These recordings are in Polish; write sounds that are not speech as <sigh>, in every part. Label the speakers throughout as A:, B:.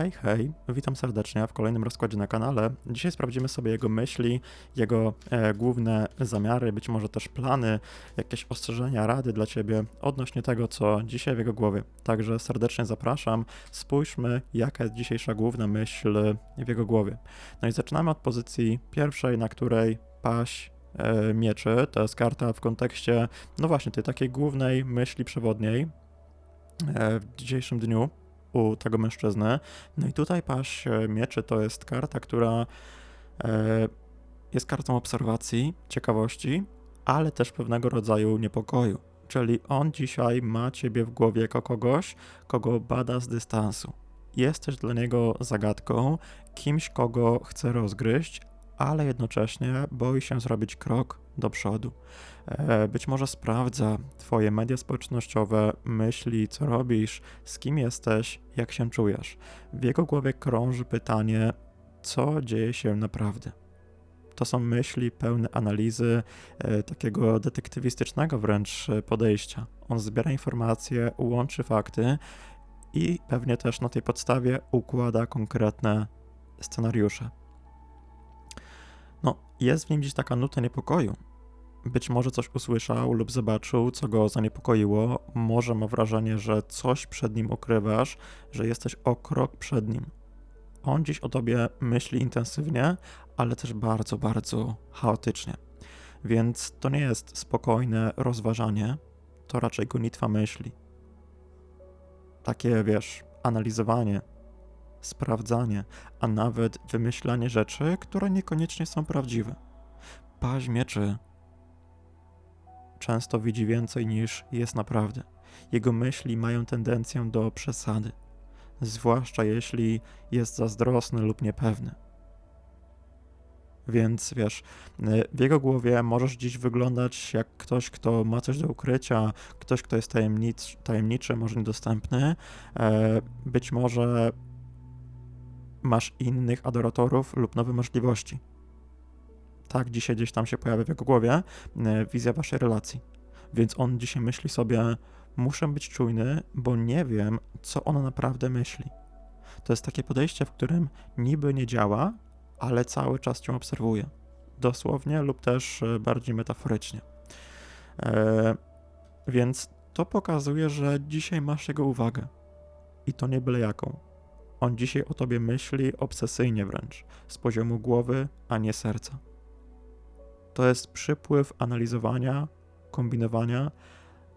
A: Hej, hej, witam serdecznie w kolejnym rozkładzie na kanale. Dzisiaj sprawdzimy sobie jego myśli, jego e, główne zamiary, być może też plany, jakieś ostrzeżenia, rady dla Ciebie odnośnie tego, co dzisiaj w jego głowie. Także serdecznie zapraszam, spójrzmy, jaka jest dzisiejsza główna myśl w jego głowie. No i zaczynamy od pozycji pierwszej, na której paść e, mieczy, to jest karta w kontekście, no właśnie, tej takiej głównej myśli przewodniej e, w dzisiejszym dniu u tego mężczyzny. No i tutaj paść e, mieczy to jest karta, która e, jest kartą obserwacji, ciekawości, ale też pewnego rodzaju niepokoju. Czyli on dzisiaj ma ciebie w głowie jako kogoś, kogo bada z dystansu. Jesteś dla niego zagadką, kimś, kogo chce rozgryźć, ale jednocześnie boi się zrobić krok do przodu. E, być może sprawdza Twoje media społecznościowe, myśli, co robisz, z kim jesteś, jak się czujesz. W jego głowie krąży pytanie, co dzieje się naprawdę. To są myśli pełne analizy, e, takiego detektywistycznego wręcz podejścia. On zbiera informacje, łączy fakty i pewnie też na tej podstawie układa konkretne scenariusze. No, jest w nim gdzieś taka nuta niepokoju. Być może coś usłyszał lub zobaczył, co go zaniepokoiło. Może ma wrażenie, że coś przed nim ukrywasz, że jesteś o krok przed nim. On dziś o tobie myśli intensywnie, ale też bardzo, bardzo chaotycznie. Więc to nie jest spokojne rozważanie, to raczej gonitwa myśli. Takie, wiesz, analizowanie, sprawdzanie, a nawet wymyślanie rzeczy, które niekoniecznie są prawdziwe. Paź mieczy często widzi więcej niż jest naprawdę. Jego myśli mają tendencję do przesady, zwłaszcza jeśli jest zazdrosny lub niepewny. Więc wiesz, w jego głowie możesz dziś wyglądać jak ktoś, kto ma coś do ukrycia, ktoś, kto jest tajemniczy, tajemniczy może niedostępny. E, być może masz innych adoratorów lub nowe możliwości. Tak, dzisiaj gdzieś tam się pojawia w jego głowie e, wizja waszej relacji. Więc on dzisiaj myśli sobie, muszę być czujny, bo nie wiem, co ona naprawdę myśli. To jest takie podejście, w którym niby nie działa, ale cały czas cię obserwuje. Dosłownie lub też e, bardziej metaforycznie. E, więc to pokazuje, że dzisiaj masz jego uwagę. I to nie byle jaką. On dzisiaj o tobie myśli obsesyjnie wręcz, z poziomu głowy, a nie serca. To jest przypływ analizowania, kombinowania,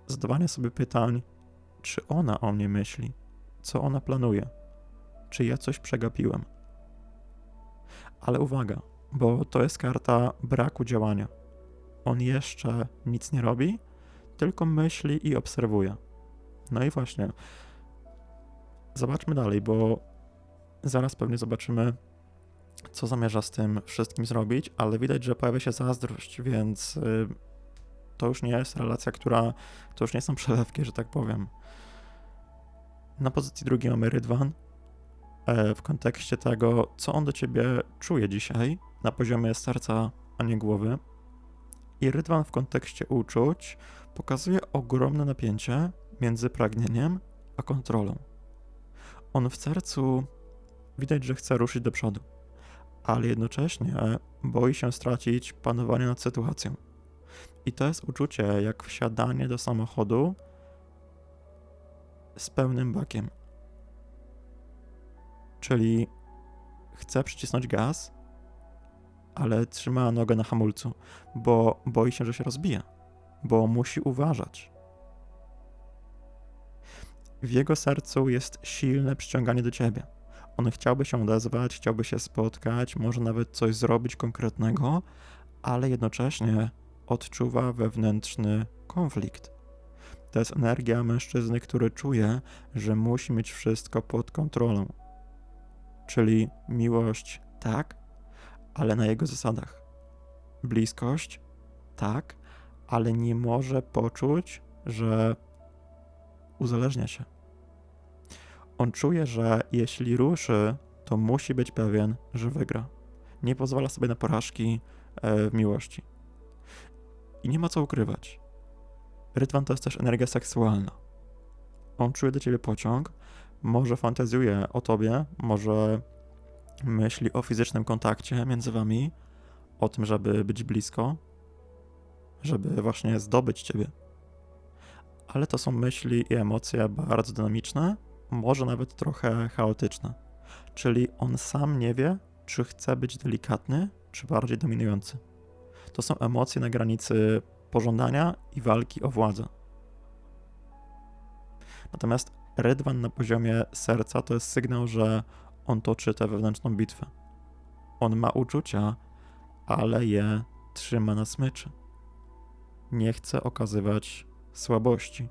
A: zadawania sobie pytań, czy ona o mnie myśli, co ona planuje, czy ja coś przegapiłem. Ale uwaga, bo to jest karta braku działania. On jeszcze nic nie robi, tylko myśli i obserwuje. No i właśnie, zobaczmy dalej, bo zaraz pewnie zobaczymy, co zamierza z tym wszystkim zrobić, ale widać, że pojawia się zazdrość, więc y, to już nie jest relacja, która, to już nie są <laughs> przelewki, że tak powiem. Na pozycji drugiej mamy Rydwan, e, w kontekście tego, co on do ciebie czuje dzisiaj, na poziomie serca, a nie głowy. I Rydwan w kontekście uczuć pokazuje ogromne napięcie między pragnieniem a kontrolą. On w sercu widać, że chce ruszyć do przodu, ale jednocześnie boi się stracić panowanie nad sytuacją. I to jest uczucie jak wsiadanie do samochodu z pełnym bakiem. Czyli chce przycisnąć gaz, ale trzyma nogę na hamulcu, bo boi się, że się rozbije, bo musi uważać. W jego sercu jest silne przyciąganie do ciebie. On chciałby się odezwać, chciałby się spotkać, może nawet coś zrobić konkretnego, ale jednocześnie odczuwa wewnętrzny konflikt. To jest energia mężczyzny, który czuje, że musi mieć wszystko pod kontrolą. Czyli miłość tak, ale na jego zasadach. Bliskość tak, ale nie może poczuć, że uzależnia się. On czuje, że jeśli ruszy, to musi być pewien, że wygra. Nie pozwala sobie na porażki e, w miłości. I nie ma co ukrywać. Rytwan to jest też energia seksualna. On czuje do ciebie pociąg, Może fantazjuje o tobie, może myśli o fizycznym kontakcie między wami, o tym, żeby być blisko, żeby właśnie zdobyć ciebie. Ale to są myśli i emocje bardzo dynamiczne, może nawet trochę chaotyczne. Czyli on sam nie wie, czy chce być delikatny, czy bardziej dominujący. To są emocje na granicy pożądania i walki o władzę. Natomiast Rydwan na poziomie serca to jest sygnał, że on toczy tę wewnętrzną bitwę. On ma uczucia, ale je trzyma na smyczy. Nie chce okazywać słabości.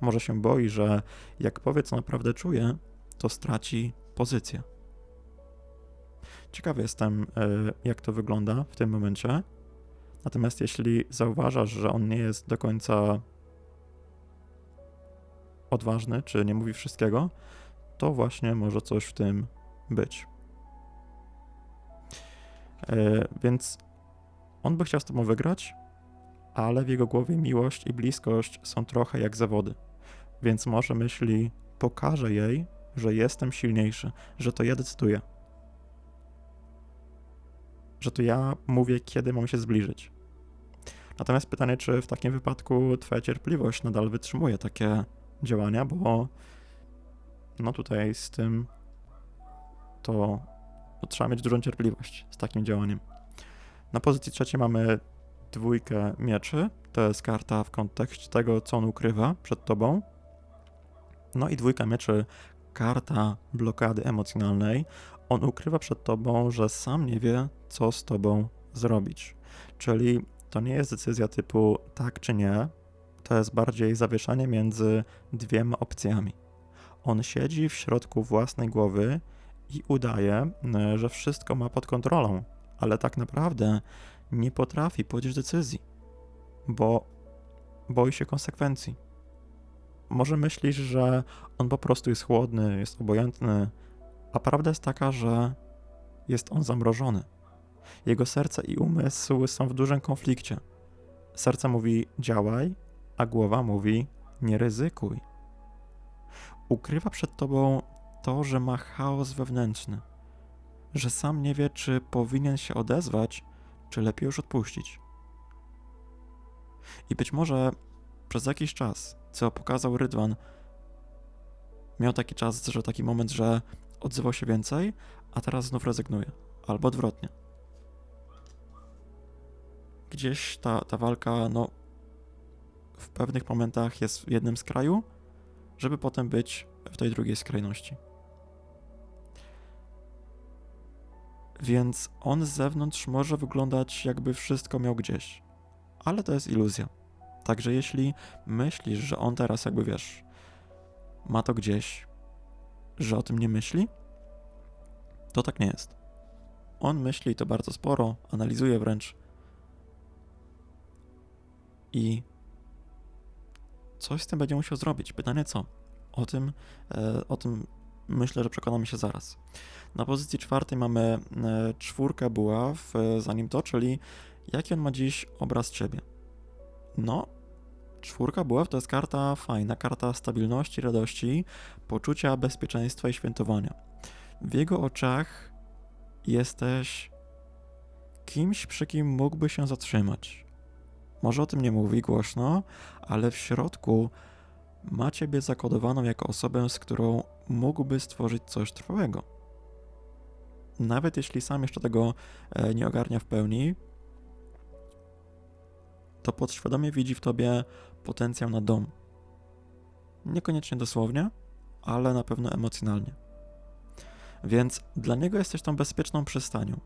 A: Może się boi, że jak powie, co naprawdę czuje, to straci pozycję. Ciekawy jestem, e, jak to wygląda w tym momencie. Natomiast jeśli zauważasz, że on nie jest do końca odważny, czy nie mówi wszystkiego, to właśnie może coś w tym być. E, więc on by chciał z tobą wygrać, ale w jego głowie miłość i bliskość są trochę jak zawody. Więc może myśli, pokażę jej, że jestem silniejszy, że to ja decyduję. Że to ja mówię, kiedy mam się zbliżyć. Natomiast pytanie, czy w takim wypadku Twoja cierpliwość nadal wytrzymuje takie działania, bo no tutaj z tym to, to trzeba mieć dużą cierpliwość z takim działaniem. Na pozycji trzeciej mamy dwójkę mieczy. To jest karta w kontekście tego, co on ukrywa przed tobą. No i dwójka mieczy, karta blokady emocjonalnej. On ukrywa przed tobą, że sam nie wie, co z tobą zrobić. Czyli to nie jest decyzja typu tak czy nie, to jest bardziej zawieszanie między dwiema opcjami. On siedzi w środku własnej głowy i udaje, że wszystko ma pod kontrolą, ale tak naprawdę nie potrafi podjąć decyzji, bo boi się konsekwencji. Może myślisz, że on po prostu jest chłodny, jest obojętny, a prawda jest taka, że jest on zamrożony. Jego serce i umysł są w dużym konflikcie. Serce mówi działaj, a głowa mówi nie ryzykuj. Ukrywa przed tobą to, że ma chaos wewnętrzny, że sam nie wie, czy powinien się odezwać, czy lepiej już odpuścić. I być może przez jakiś czas, co pokazał Rydwan, miał taki czas, że taki moment, że odzywał się więcej, a teraz znów rezygnuje. Albo odwrotnie. Gdzieś ta, ta walka, no, w pewnych momentach jest w jednym z kraju, żeby potem być w tej drugiej skrajności. Więc on z zewnątrz może wyglądać, jakby wszystko miał gdzieś, ale to jest iluzja. Także jeśli myślisz, że on teraz, jakby wiesz, ma to gdzieś, że o tym nie myśli, to tak nie jest. On myśli to bardzo sporo, analizuje wręcz i coś z tym będzie musiał zrobić. Pytanie co? O tym, e, o tym myślę, że przekonamy się zaraz. Na pozycji czwartej mamy e, czwórkę buław, e, zanim to, czyli jaki on ma dziś obraz ciebie. No, czwórka buław to jest karta fajna, karta stabilności, radości, poczucia bezpieczeństwa i świętowania. W jego oczach jesteś kimś, przy kim mógłby się zatrzymać. Może o tym nie mówi głośno, ale w środku ma ciebie zakodowaną jako osobę, z którą mógłby stworzyć coś trwałego. Nawet jeśli sam jeszcze tego e, nie ogarnia w pełni, to podświadomie widzi w tobie potencjał na dom. Niekoniecznie dosłownie, ale na pewno emocjonalnie. Więc dla niego jesteś tą bezpieczną przystanią.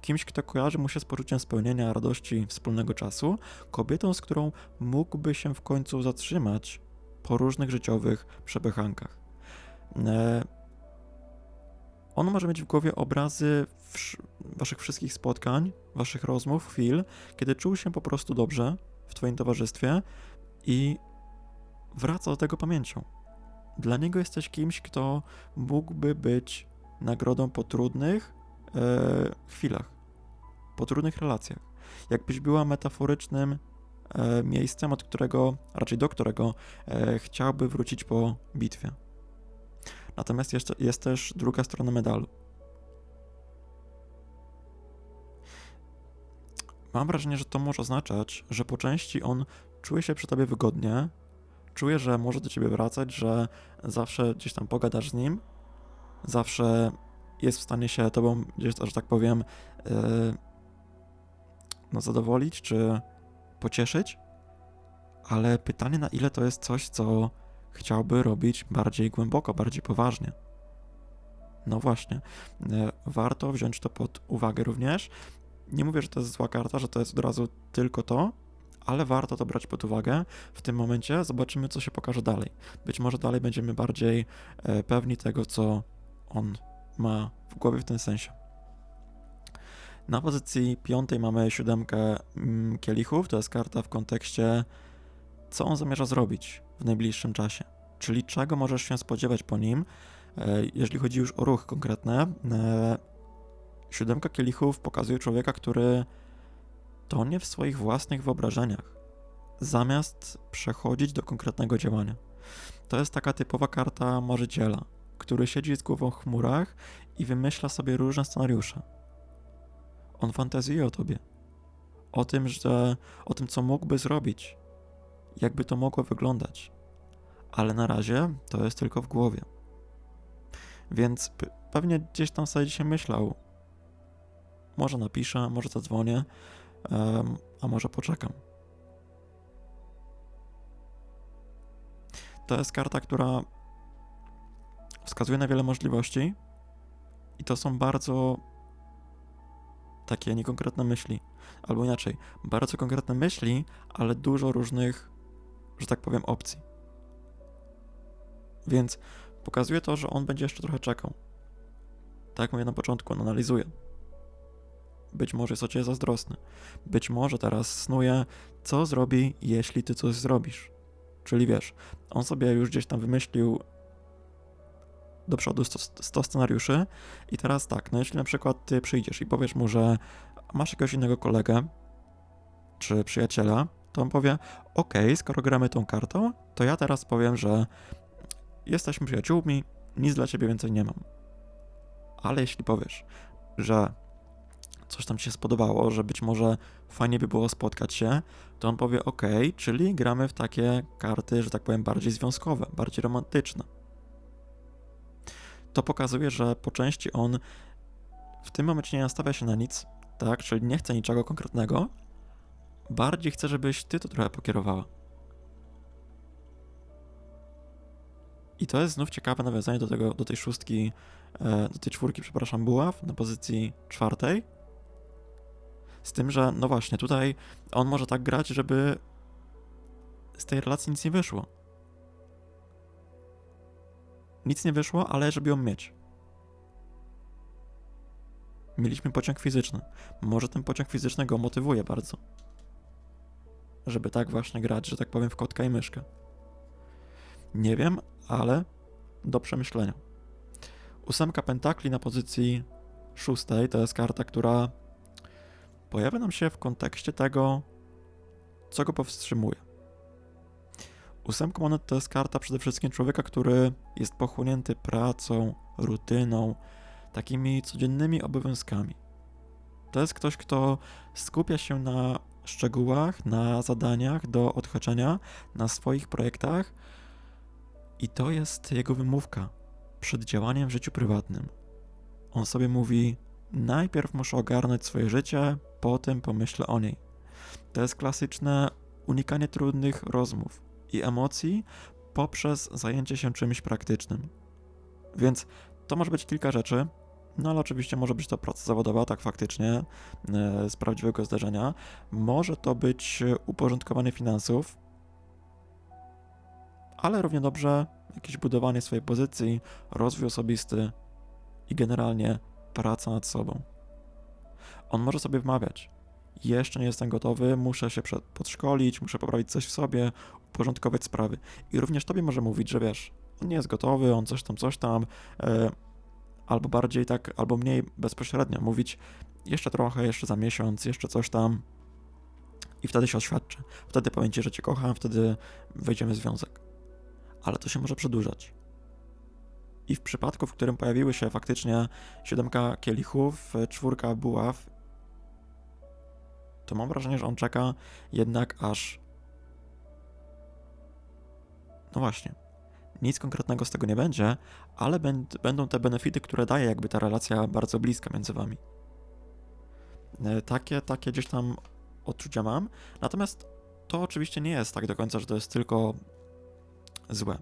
A: Kimś, kto kojarzy mu się z poczuciem spełnienia, radości, wspólnego czasu, kobietą, z którą mógłby się w końcu zatrzymać po różnych życiowych przepychankach. On może mieć w głowie obrazy waszych wszystkich spotkań, waszych rozmów, chwil, kiedy czuł się po prostu dobrze w twoim towarzystwie i wraca do tego pamięcią. Dla niego jesteś kimś, kto mógłby być nagrodą po trudnych e, chwilach, po trudnych relacjach. Jakbyś była metaforycznym e, miejscem, od którego, raczej do którego e, chciałby wrócić po bitwie. Natomiast jeszcze jest też druga strona medalu. Mam wrażenie, że to może oznaczać, że po części on czuje się przy tobie wygodnie, czuje, że może do ciebie wracać, że zawsze gdzieś tam pogadasz z nim, zawsze jest w stanie się tobą gdzieś, że tak powiem, yy, no zadowolić czy pocieszyć, ale pytanie na ile to jest coś, co chciałby robić bardziej głęboko, bardziej poważnie. No właśnie, yy, warto wziąć to pod uwagę również. Nie mówię, że to jest zła karta, że to jest od razu tylko to, ale warto to brać pod uwagę. W tym momencie zobaczymy, co się pokaże dalej. Być może dalej będziemy bardziej e, pewni tego, co on ma w głowie w tym sensie. Na pozycji piątej mamy siódemkę mm, kielichów. To jest karta w kontekście, co on zamierza zrobić w najbliższym czasie. Czyli czego możesz się spodziewać po nim, e, jeżeli chodzi już o ruch konkretny. E, siódemka kielichów pokazuje człowieka, który tonie w swoich własnych wyobrażeniach, zamiast przechodzić do konkretnego działania. To jest taka typowa karta marzyciela, który siedzi z głową w chmurach i wymyśla sobie różne scenariusze. On fantazjuje o tobie, o tym, że o tym, co mógłby zrobić, jakby to mogło wyglądać. Ale na razie to jest tylko w głowie. Więc pewnie gdzieś tam sobie dzisiaj myślał. Może napiszę, może zadzwonię, a może poczekam. To jest karta, która wskazuje na wiele możliwości i to są bardzo takie niekonkretne myśli. Albo inaczej, bardzo konkretne myśli, ale dużo różnych, że tak powiem, opcji. Więc pokazuje to, że on będzie jeszcze trochę czekał. Tak jak mówię na początku, on analizuje. Być może jest o ciebie zazdrosny. Być może teraz snuje, co zrobi, jeśli ty coś zrobisz. Czyli wiesz, on sobie już gdzieś tam wymyślił do przodu 100, 100 scenariuszy i teraz tak, no jeśli na przykład ty przyjdziesz i powiesz mu, że masz jakiegoś innego kolegę czy przyjaciela, to on powie, ok, skoro gramy tą kartą, to ja teraz powiem, że jesteśmy przyjaciółmi, nic dla ciebie więcej nie mam. Ale jeśli powiesz, że coś tam ci się spodobało, że być może fajnie by było spotkać się, to on powie ok, czyli gramy w takie karty, że tak powiem, bardziej związkowe, bardziej romantyczne. To pokazuje, że po części on w tym momencie nie nastawia się na nic, tak, czyli nie chce niczego konkretnego, bardziej chce, żebyś ty to trochę pokierowała. I to jest znów ciekawe nawiązanie do, tego, do tej szóstki, e, do tej czwórki, przepraszam, buław na pozycji czwartej, z tym, że no właśnie, tutaj on może tak grać, żeby z tej relacji nic nie wyszło. Nic nie wyszło, ale żeby ją mieć. Mieliśmy pociąg fizyczny. Może ten pociąg fizyczny go motywuje bardzo. Żeby tak właśnie grać, że tak powiem, w kotka i myszkę. Nie wiem, ale do przemyślenia. Ósemka pentakli na pozycji szóstej to jest karta, która pojawia nam się w kontekście tego, co go powstrzymuje. Ósemka monet to jest karta przede wszystkim człowieka, który jest pochłonięty pracą, rutyną, takimi codziennymi obowiązkami. To jest ktoś, kto skupia się na szczegółach, na zadaniach do odhaczenia, na swoich projektach i to jest jego wymówka przed działaniem w życiu prywatnym. On sobie mówi: Najpierw muszę ogarnąć swoje życie, potem pomyślę o niej. To jest klasyczne unikanie trudnych rozmów i emocji poprzez zajęcie się czymś praktycznym. Więc to może być kilka rzeczy, no ale oczywiście może być to praca zawodowa, tak faktycznie, e, z prawdziwego zdarzenia. Może to być uporządkowanie finansów, ale równie dobrze jakieś budowanie swojej pozycji, rozwój osobisty i generalnie praca nad sobą. On może sobie wmawiać: Jeszcze nie jestem gotowy, muszę się podszkolić, muszę poprawić coś w sobie, uporządkować sprawy. I również tobie może mówić, że wiesz, on nie jest gotowy, on coś tam, coś tam, e, albo bardziej tak, albo mniej bezpośrednio mówić: Jeszcze trochę, jeszcze za miesiąc, jeszcze coś tam. I wtedy się oświadczę. Wtedy powiem ci, że cię kocham, wtedy wejdziemy w związek. Ale to się może przedłużać. I w przypadku, w którym pojawiły się faktycznie siódemka kielichów, czwórka buław, to mam wrażenie, że on czeka jednak aż. No właśnie. Nic konkretnego z tego nie będzie, ale będ- będą te benefity, które daje jakby ta relacja bardzo bliska między wami. E, Takie, takie gdzieś tam odczucia mam. Natomiast to oczywiście nie jest tak do końca, że to jest tylko złe.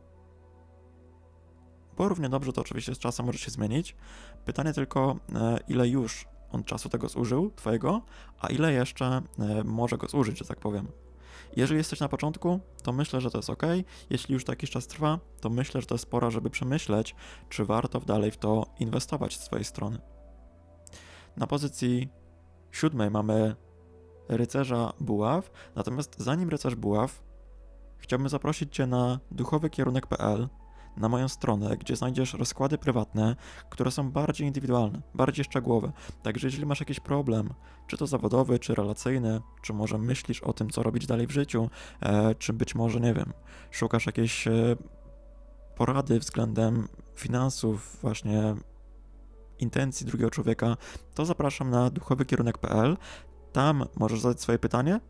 A: Bo równie dobrze to oczywiście z czasem może się zmienić. Pytanie tylko, e, ile już on czasu tego zużył, twojego, a ile jeszcze e, może go zużyć, że tak powiem. Jeżeli jesteś na początku, to myślę, że to jest ok. Jeśli już to jakiś czas trwa, to myślę, że to jest pora, żeby przemyśleć, czy warto dalej w to inwestować z swojej strony. Na pozycji siódmej mamy rycerza buław, natomiast zanim rycerz buław, chciałbym zaprosić Cię na duchowykierunek.pl, na moją stronę, gdzie znajdziesz rozkłady prywatne, które są bardziej indywidualne, bardziej szczegółowe. Także jeżeli masz jakiś problem, czy to zawodowy, czy relacyjny, czy może myślisz o tym, co robić dalej w życiu, e, czy być może, nie wiem, szukasz jakiejś e, porady względem finansów, właśnie intencji drugiego człowieka, to zapraszam na duchowykierunek.pl. Tam możesz zadać swoje pytanie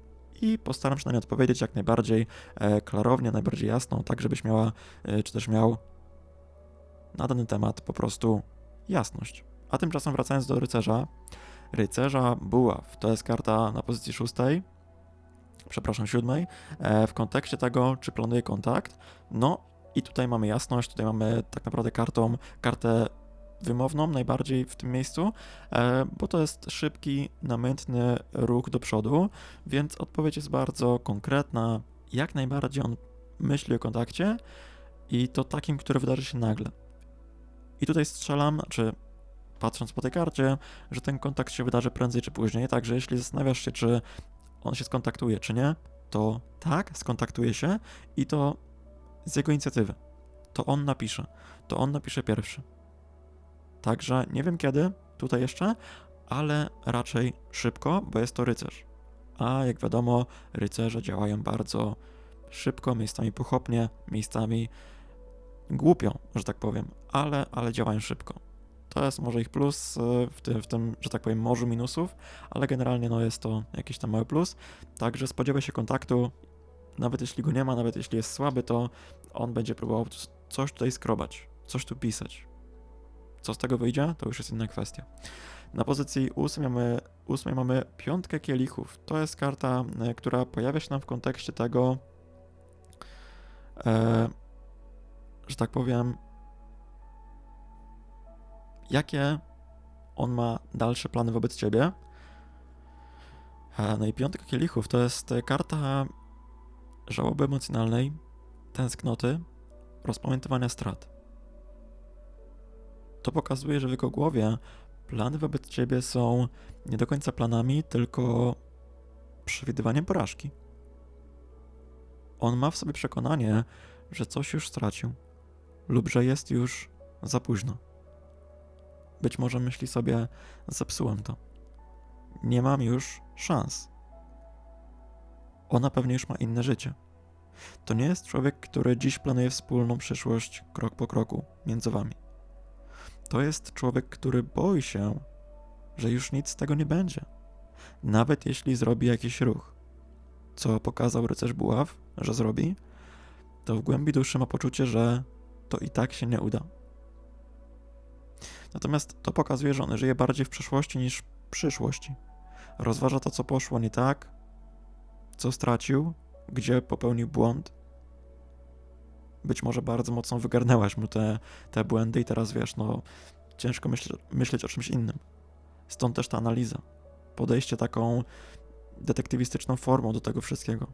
A: i postaram się na nie odpowiedzieć jak najbardziej e, klarownie, najbardziej jasno, tak żebyś miała, e, czy też miał na dany temat po prostu jasność. A tymczasem wracając do rycerza, rycerza buław to jest karta na pozycji szóstej, przepraszam, siódmej, e, w kontekście tego, czy planuje kontakt. No i tutaj mamy jasność, tutaj mamy tak naprawdę kartą, kartę wymowną najbardziej w tym miejscu, e, bo to jest szybki, namiętny ruch do przodu, więc odpowiedź jest bardzo konkretna. Jak najbardziej on myśli o kontakcie i to takim, który wydarzy się nagle. I tutaj strzelam, czy patrząc po tej karcie, że ten kontakt się wydarzy prędzej czy później, także jeśli zastanawiasz się, czy on się skontaktuje, czy nie, to tak, skontaktuje się i to z jego inicjatywy. To on napisze. To on napisze pierwszy. Także nie wiem kiedy, tutaj jeszcze, ale raczej szybko, bo jest to rycerz. A jak wiadomo, rycerze działają bardzo szybko, miejscami pochopnie, miejscami głupio, że tak powiem, ale, ale działają szybko. To jest może ich plus y, w tym, w tym, że tak powiem, morzu minusów, ale generalnie no, jest to jakiś tam mały plus. Także spodziewaj się kontaktu, nawet jeśli go nie ma, nawet jeśli jest słaby, to on będzie próbował coś tutaj skrobać, coś tu pisać. Co z tego wyjdzie, to już jest inna kwestia. Na pozycji ósmej mamy, ósmej mamy piątkę kielichów. To jest karta, e, która pojawia się nam w kontekście tego, e, że tak powiem, jakie on ma dalsze plany wobec ciebie. E, no i piątka kielichów to jest karta żałoby emocjonalnej, tęsknoty, rozpamiętywania strat. To pokazuje, że w jego głowie plany wobec ciebie są nie do końca planami, tylko przewidywaniem porażki. On ma w sobie przekonanie, że coś już stracił, lub że jest już za późno. Być może myśli sobie, zepsułem to. Nie mam już szans. Ona pewnie już ma inne życie. To nie jest człowiek, który dziś planuje wspólną przyszłość krok po kroku między wami. To jest człowiek, który boi się, że już nic z tego nie będzie. Nawet jeśli zrobi jakiś ruch, co pokazał rycerz Buław, że zrobi, to w głębi duszy ma poczucie, że to i tak się nie uda. Natomiast to pokazuje, że on żyje bardziej w przeszłości niż w przyszłości. Rozważa to, co poszło nie tak, co stracił, gdzie popełnił błąd. Być może bardzo mocno wygarnęłaś mu te, te błędy i teraz wiesz, no ciężko myśl, myśleć o czymś innym. Stąd też ta analiza. Podejście taką detektywistyczną formą do tego wszystkiego.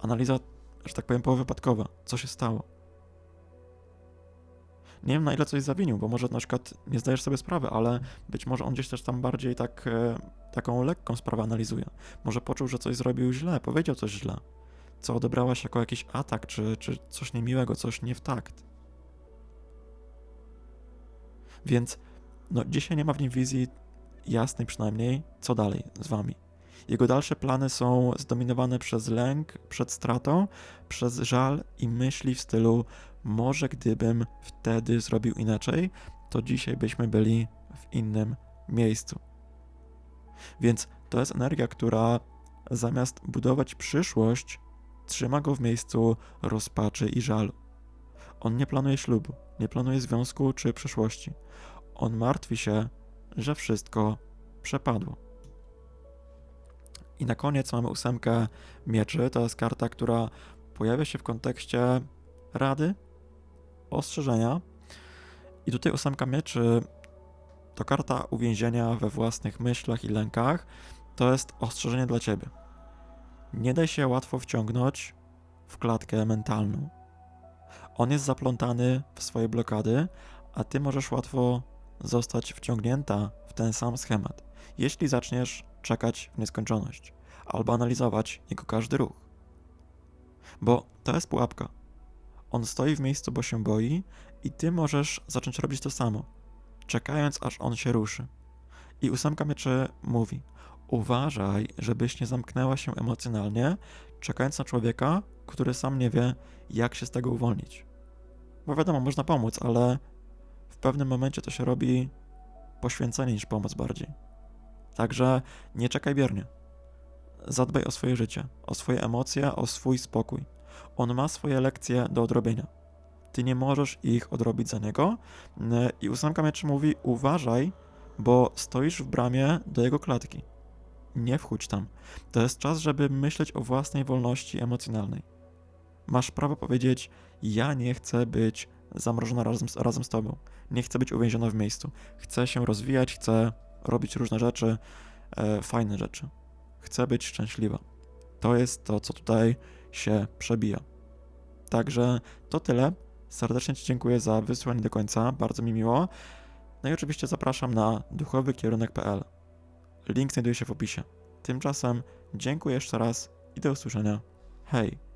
A: Analiza, że tak powiem, powypadkowa. Co się stało? Nie wiem na ile coś zawinił, bo może na przykład nie zdajesz sobie sprawy, ale być może on gdzieś też tam bardziej tak, e, taką lekką sprawę analizuje. Może poczuł, że coś zrobił źle, powiedział coś źle, co odebrałaś jako jakiś atak, czy, czy coś niemiłego, coś nie w takt. Więc no, dzisiaj nie ma w nim wizji jasnej przynajmniej, co dalej z wami. Jego dalsze plany są zdominowane przez lęk przed stratą, przez żal i myśli w stylu może gdybym wtedy zrobił inaczej, to dzisiaj byśmy byli w innym miejscu. Więc to jest energia, która zamiast budować przyszłość, trzyma go w miejscu rozpaczy i żalu. On nie planuje ślubu, nie planuje związku czy przyszłości. On martwi się, że wszystko przepadło. I na koniec mamy ósemkę mieczy. To jest karta, która pojawia się w kontekście rady, ostrzeżenia. I tutaj ósemka mieczy to karta uwięzienia we własnych myślach i lękach. To jest ostrzeżenie dla ciebie. Nie daj się łatwo wciągnąć w klatkę mentalną. On jest zaplątany w swoje blokady, a ty możesz łatwo zostać wciągnięta w ten sam schemat, jeśli zaczniesz czekać w nieskończoność albo analizować jego każdy ruch. Bo to jest pułapka. On stoi w miejscu, bo się boi, i ty możesz zacząć robić to samo, czekając aż on się ruszy. I ósemka mieczy mówi: Uważaj, żebyś nie zamknęła się emocjonalnie, czekając na człowieka, który sam nie wie, jak się z tego uwolnić. Bo wiadomo, można pomóc, ale w pewnym momencie to się robi poświęcenie niż pomoc bardziej. Także nie czekaj biernie. Zadbaj o swoje życie, o swoje emocje, o swój spokój. On ma swoje lekcje do odrobienia. Ty nie możesz ich odrobić za niego. Yy, I ósemka mieczy mówi: uważaj, bo stoisz w bramie do jego klatki. Nie wchódź tam. To jest czas, żeby myśleć o własnej wolności emocjonalnej. Masz prawo powiedzieć: Ja nie chcę być zamrożona razem z, razem z tobą. Nie chcę być uwięziona w miejscu. Chcę się rozwijać, chcę robić różne rzeczy, e, fajne rzeczy. Chcę być szczęśliwa. To jest to, co tutaj się przebija. Także to tyle. Serdecznie Ci dziękuję za wysłuchanie do końca, bardzo mi miło. No i oczywiście zapraszam na duchowykierunek.pl. Link znajduje się w opisie. Tymczasem dziękuję jeszcze raz i do usłyszenia. Hej!